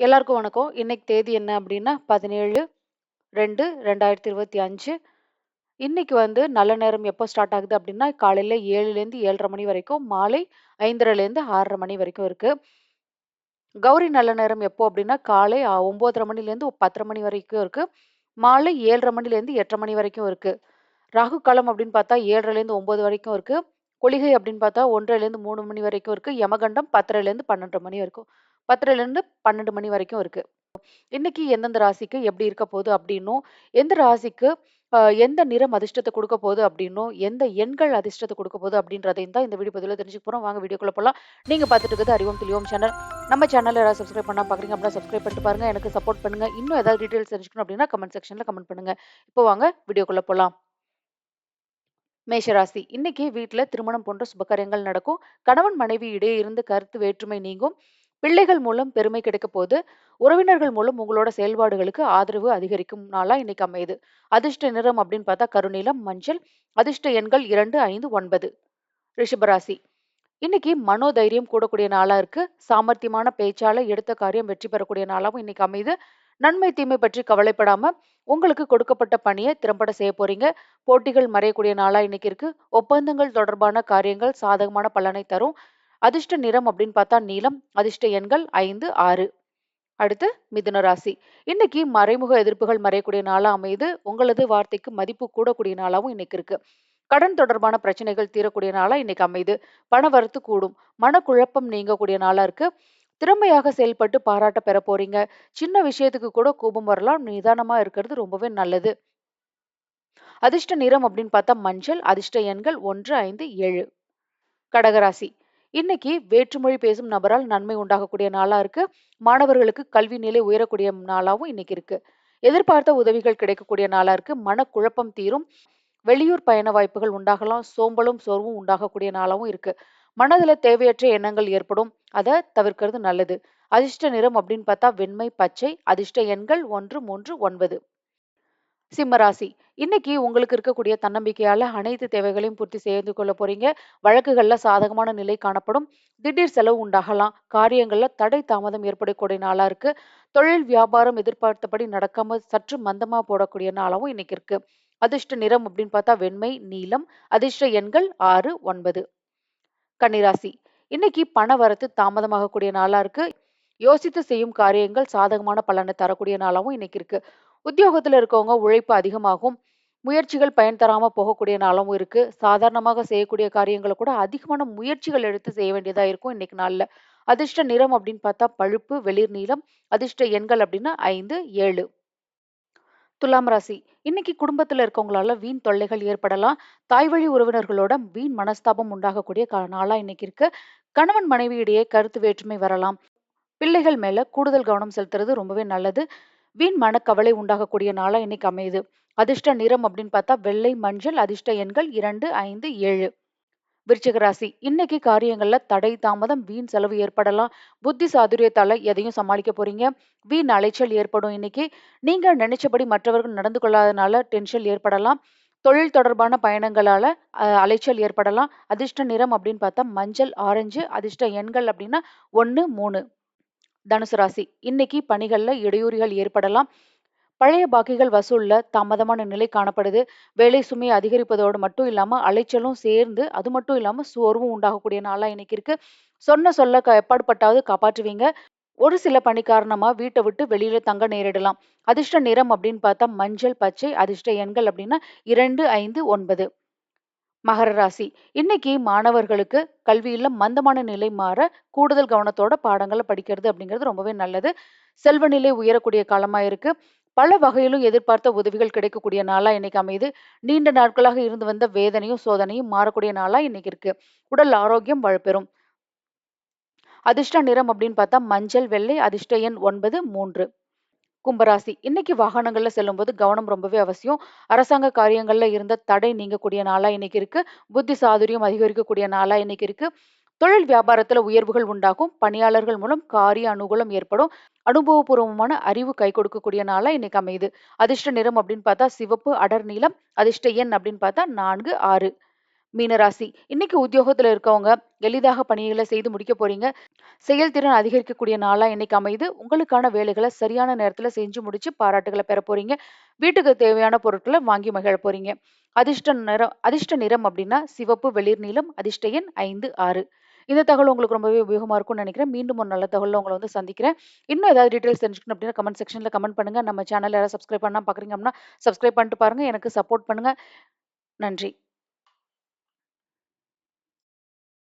எல்லாருக்கும் வணக்கம். இன்னைக்கு தேதி என்ன அப்படின்னா பதினேழு ரெண்டு ரெண்டாயிரத்தி இருபத்தி அஞ்சு இன்னைக்கு வந்து நல்ல நேரம் எப்போ ஸ்டார்ட் ஆகுது அப்படின்னா காலையில 7லேருந்து 7:30 மணி வரைக்கும், மாலை 5:30லேருந்து 6:30 மணி வரைக்கும் இருக்கு. கௌரி நல்ல நேரம் எப்போ அப்படின்னா காலை அ 9:30 மணிலேருந்து பத்தரை மணி வரைக்கும் இருக்கு. மாலை ஏழரை மணிலேருந்து 8:30 மணி வரைக்கும் இருக்கு. ராகு காலம் அப்படின்னு பார்த்தா 7:30லேருந்து 9 வரைக்கும் இருக்கு. குளிகை அப்படின்னு பார்த்தா 1:30லேருந்து 3 மணி வரைக்கும் இருக்கு. யமகண்டம் 10:30லேருந்து 12:30 மணி வரைக்கும் 10:30லேருந்து 12 மணி வரைக்கும் இருக்கு. இன்னைக்கு எந்தெந்த ராசிக்கு எப்படி இருக்க போகுது அப்படின்னும் எந்த ராசிக்கு எந்த நிறம் அதிர்ஷ்டத்தை கொடுக்க போகுது அப்படின்னும் எந்த எண்கள் அதிர்ஷ்டத்தை கொடுக்க போகுது அப்படின்றதையும் தான் இந்த வீடியோ பதிவில் தெரிஞ்சுக்க போகிறோம் வாங்க வீடியோக்குள்ள போகலாம் நீங்கள் பார்த்துட்டு இருக்கிறது அறிவோம் தெளிவோம் சேனல். நம்ம சேனலில் யாராவது சப்ஸ்கிரைப் பண்ணால் பார்க்குறீங்க அப்படின்னா சப்ஸ்கிரைப் பண்ணிட்டு பாருங்க. எனக்கு சப்போர்ட் பண்ணுங்க. இன்னும் ஏதாவது டீட்டெயில்ஸ் தெரிஞ்சுக்கணும் அப்படின்னா கமெண்ட் செக்ஷனில் கமெண்ட் பண்ணுங்க. இப்போ வாங்க வீடியோக்குள்ள போகலாம் மேஷராசி இன்னைக்கு வீட்டில் திருமணம் போன்ற சுபகாரியங்கள் நடக்கும். கணவன் மனைவி இடையே இருந்து கருத்து வேற்றுமை நீங்கும். பிள்ளைகள் மூலம் பெருமை கிடைக்க போது. உறவினர்கள் மூலம் உங்களோட செயல்பாடுகளுக்கு ஆதரவு அதிகரிக்கும் நாளா இன்னைக்கு அமையுது. அதிர்ஷ்ட நிறம் அப்படின்னு பார்த்தா கருநீலம், மஞ்சள். அதிர்ஷ்ட எண்கள் 2, 5, 9. ரிஷபராசி இன்னைக்கு மனோதைரியம் கூடக்கூடிய நாளா இருக்கு. சாமர்த்தியமான பேச்சால எடுத்த காரியம் வெற்றி பெறக்கூடிய நாளாகவும் இன்னைக்கு அமையுது. நன்மை தீமை பற்றி கவலைப்படாம உங்களுக்கு கொடுக்கப்பட்ட பணியை திறம்பட செய்ய போறீங்க. போட்டிகள் மறையக்கூடிய நாளா இன்னைக்கு இருக்கு. ஒப்பந்தங்கள் தொடர்பான காரியங்கள் சாதகமான பலனை தரும். அதிர்ஷ்ட நிறம் அப்படின்னு பார்த்தா நீலம். அதிர்ஷ்ட எண்கள் 5, 6. அடுத்து மிதுன ராசி. இன்னைக்கு மறைமுக எதிர்ப்புகள் மறையக்கூடிய நாளா அமையுது. உங்களது வார்த்தைக்கு மதிப்பு கூடக்கூடிய நாளாவும் இன்னைக்கு இருக்கு. கடன் தொடர்பான பிரச்சனைகள் தீரக்கூடிய நாளா இன்னைக்கு அமையுது. பணவரத்து கூடும். மனக்குழப்பம் நீங்கக்கூடிய நாளா இருக்கு. திறமையாக செயல்பட்டு பாராட்ட பெற போறீங்க. சின்ன விஷயத்துக்கு கூட கோபம் வரலாம். நிதானமா இருக்கிறது ரொம்பவே நல்லது. அதிர்ஷ்ட நிறம் அப்படின்னு பார்த்தா மஞ்சள். அதிர்ஷ்ட எண்கள் 1, 5, 7. கடகராசி இன்னைக்கு வேற்றுமொழி பேசும் நபரால் நன்மை உண்டாகக்கூடிய நாளா இருக்கு. மாணவர்களுக்கு கல்வி நிலை உயரக்கூடிய நாளாகவும் இன்னைக்கு இருக்கு. எதிர்பார்த்த உதவிகள் கிடைக்கக்கூடிய நாளா இருக்கு. மனக்குழப்பம் தீரும். வெளியூர் பயண வாய்ப்புகள் உண்டாகலாம். சோம்பலும் சோர்வும் உண்டாகக்கூடிய நாளாகவும் இருக்கு. மனதுல தேவையற்ற எண்ணங்கள் ஏற்படும். அதை தவிர்க்கிறது நல்லது. அதிர்ஷ்ட நிறம் அப்படின்னு பார்த்தா வெண்மை, பச்சை. அதிர்ஷ்ட எண்கள் 1, 3, 9. சிம்மராசி இன்னைக்கு உங்களுக்கு இருக்கக்கூடிய தன்னம்பிக்கையால அனைத்து தேவைகளையும் பூர்த்தி செய்து கொள்ள போறீங்க. வழக்குகள்ல சாதகமான நிலை காணப்படும். திடீர் செலவு உண்டாகலாம். காரியங்கள்ல தடை தாமதம் ஏற்படக்கூடிய நாளா இருக்கு. தொழில் வியாபாரம் எதிர்பார்த்தபடி நடக்காம சற்று மந்தமா போடக்கூடிய நாளாவும் இன்னைக்கு இருக்கு. அதிர்ஷ்ட நிறம் அப்படின்னு பார்த்தா வெண்மை, நீலம். அதிர்ஷ்ட எண்கள் 6, 9. கன்னிராசி இன்னைக்கு பண வரத்து தாமதமாகக்கூடிய நாளா இருக்கு. யோசித்து செய்யும் காரியங்கள் சாதகமான பலனை தரக்கூடிய நாளாவும் இன்னைக்கு இருக்கு. உத்தியோகத்துல இருக்கவங்க உழைப்பு அதிகமாகும். முயற்சிகள் பயன் தராம போகக்கூடிய நாளும் இருக்கு. சாதாரணமாக செய்யக்கூடிய காரியங்களை கூட அதிகமான முயற்சிகள் எடுத்து செய்ய வேண்டியதா இருக்கும் இன்னைக்கு நாளில் அதிர்ஷ்ட நிறம் அப்படின்னு பார்த்தா பழுப்பு, வெளிர் நீளம் அதிர்ஷ்ட எண்கள் அப்படின்னா ஐந்து ஏழு துலாம் ராசி இன்னைக்கு குடும்பத்துல இருக்கவங்களால வீண் தொல்லைகள் ஏற்படலாம். தாய்வழி உறவினர்களோட வீண் மனஸ்தாபம் உண்டாகக்கூடிய கா நாளா இன்னைக்கு இருக்கு. கணவன் மனைவியிடையே கருத்து வேற்றுமை வரலாம். பிள்ளைகள் மேல கூடுதல் கவனம் செலுத்துறது ரொம்பவே நல்லது. வீண் மனக்கவலை உண்டாகக்கூடிய நாளாக இன்னைக்கு அமையுது. அதிர்ஷ்ட நிறம் அப்படின்னு பார்த்தா வெள்ளை, மஞ்சள். அதிர்ஷ்ட எண்கள் 2, 5, 7. விருச்சிக ராசி இன்னைக்கு காரியங்கள்ல தடை தாமதம் வீண் செலவு ஏற்படலாம். புத்தி சாதுரியத்தால எதையும் சமாளிக்க போறீங்க. வீண் அலைச்சல் ஏற்படும் இன்னைக்கு. நீங்க நினைச்சபடி மற்றவர்கள் நடந்து கொள்ளாதனால டென்ஷன் ஏற்படலாம். தொழில் தொடர்பான பயணங்களால அலைச்சல் ஏற்படலாம். அதிர்ஷ்ட நிறம் அப்படின்னு பார்த்தா மஞ்சள், ஆரஞ்சு. அதிர்ஷ்ட எண்கள் அப்படின்னா ஒன்று மூணு தனுசு ராசி இன்னைக்கு பணிகள்ல இடையூறுகள் ஏற்படலாம். பழைய பாக்கிகள் வசூல்ல தாமதமான நிலை காணப்படுது. வேலை சுமை அதிகரிப்பதோடு மட்டும் இல்லாம அலைச்சலும் சேர்ந்து அது மட்டும் இல்லாம சோர்வும் உண்டாகக்கூடிய நாளா இன்னைக்கு இருக்கு. சொன்ன சொல்ல க எப்பாடுபட்டாவது காப்பாற்றுவீங்க. ஒரு சில பணி காரணமா வீட்டை விட்டு வெளியில தங்க நேரிடலாம். அதிர்ஷ்ட நிறம் அப்படின்னு பார்த்தா மஞ்சள், பச்சை. அதிர்ஷ்ட எண்கள் அப்படின்னா இரண்டு ஐந்து ஒன்பது மகர ராசி இன்னைக்கு மாணவர்களுக்கு கல்வியில் மந்தமான நிலை மாற கூடுதல் கவனத்தோட பாடங்களை படிக்கிறது அப்படிங்கிறது ரொம்பவே நல்லது. செல்வ நிலை உயரக்கூடிய காலமா இருக்கு. பல வகையிலும் எதிர்பார்த்த உதவிகள் கிடைக்கக்கூடிய நாளா இன்னைக்கு அமையுது. நீண்ட நாட்களாக இருந்து வந்த வேதனையும், சோதனையும் மாறக்கூடிய நாளா இன்னைக்கு இருக்கு. உடல் ஆரோக்கியம் வலுப்பெறும். அதிர்ஷ்ட நிறம் அப்படின்னு பார்த்தா மஞ்சள், வெள்ளை. அதிர்ஷ்ட எண் 9, 3. கும்பராசி இன்னைக்கு வாகனங்கள்ல செல்லும்போது கவனம் ரொம்பவே அவசியம். அரசாங்க காரியங்கள்ல இருந்த தடை நீங்கக்கூடிய நாளா இன்னைக்கு இருக்கு. புத்தி சாதுரியம் அதிகரிக்கக்கூடிய நாளா இன்னைக்கு இருக்கு. தொழில் வியாபாரத்துல உயர்வுகள் உண்டாகும். பணியாளர்கள் மூலம் காரிய அனுகூலம் ஏற்படும். அனுபவபூர்வமான அறிவு கை கொடுக்கக்கூடிய நாளா இன்னைக்கு அமையுது. அதிர்ஷ்ட நிறம் அப்படின்னு பார்த்தா சிவப்பு, அடர் நீளம் அதிர்ஷ்ட எண் அப்படின்னு பார்த்தா 4, 6. மீனராசி. இன்னைக்கு உத்தியோகத்துல இருக்கவங்க எளிதாக பணிகளை செய்து முடிக்க போறீங்க. செயல்திறன் அதிகரிக்கக்கூடிய நாளா இன்னைக்கு அமையுது. உங்களுக்கான வேலைகளை சரியான நேரத்துல செஞ்சு முடிச்சு பாராட்டுகளை பெற போறீங்க. வீட்டுக்கு தேவையான பொருட்களை வாங்கி மகிழ போறீங்க. அதிர்ஷ்ட நிறம் அதிர்ஷ்ட நிறம் அப்படின்னா சிவப்பு வெளிர் நீளம் அதிர்ஷ்ட எண் ஐந்து ஆறு. இந்த தகவல் உங்களுக்கு ரொம்பவே உபயோகமா இருக்கும்னு நினைக்கிறேன். மீண்டும் ஒரு நல்ல தகவல் உங்களை வந்து சந்திக்கிறேன். இன்னும் ஏதாவது டீடைல்ஸ் தெரிஞ்சுக்கணும் அப்படின்னா கமெண்ட் செக்ஷன்ல கமெண்ட் பண்ணுங்க. நம்ம சேனல் யாராவது சப்ஸ்கிரைப் பண்ணா பாக்குறீங்க அப்படின்னா சப்ஸ்கிரைப் பண்ணிட்டு பாருங்க. எனக்கு சப்போர்ட் பண்ணுங்க. நன்றி.